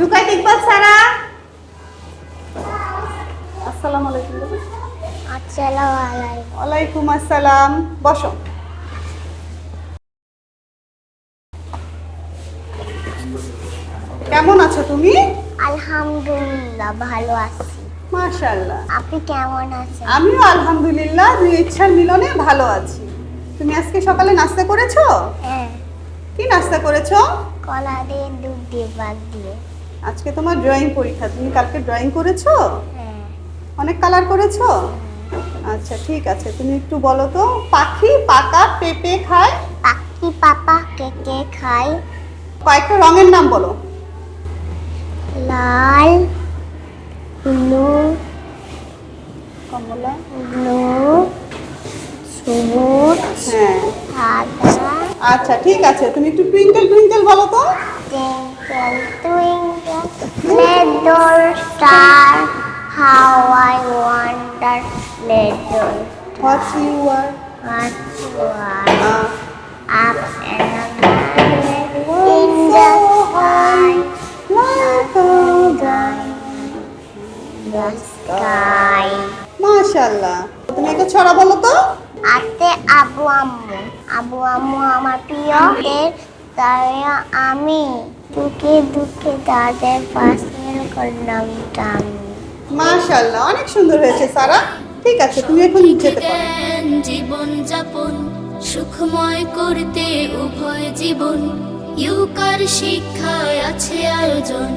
রুকাইত ইকবাল সারা। আসসালামু আলাইকুম আসসালামু আলাইকুম ওয়ালাইকুম আসসালাম। বসো। কেমন আছো তুমি? আলহামদুলিল্লাহ ভালো আছি। মাশাআল্লাহ। আপনি কেমন আছেন? আমিও আলহামদুলিল্লাহ দুই ইচ্ছার মিলনে ভালো আছি। তুমি আজকে সকালে নাস্তা করেছ? হ্যাঁ। কি নাস্তা করেছ? কলা দিয়ে দুধ দিয়ে বাদ দিয়ে। আজকে তোমার ড্রয়িং পরীক্ষা তুমি কালকে ড্রয়িং করেছ? হ্যাঁ অনেক কালার করেছ? আচ্ছা ঠিক আছে তুমি একটু বলো তো পাখি পাকা পেঁপে খায়? পাখি পাপা কে কে খায়। কয়েকটা রঙের নাম বলো। লাল ব্লু কমলা। ব্লু সবুজ হ্যাঁ। আচ্ছা ঠিক আছে তুমি একটু টুইঙ্কেল টুইঙ্কেল বলো তো। Twinkle twinkle little star how I wonder little what's you are what you are up and down in the sky like a the sky মাশাআল্লাহ তুমি একটা ছড়া বলো তো আতে আবু আম্মু আবু আম্মু আমার প্রিয় তাই আমি দুঃখে দুঃখে তাদের পাশের করলাম আমি মাশাআল্লাহ অনেক সুন্দর হয়েছে সারা। ঠিক আছে তুমি এখন যেতে পারো। জীবন যাপন সুখময় করতে উভয় জীবন। ইউকার শিক্ষায় আছে আয়োজন।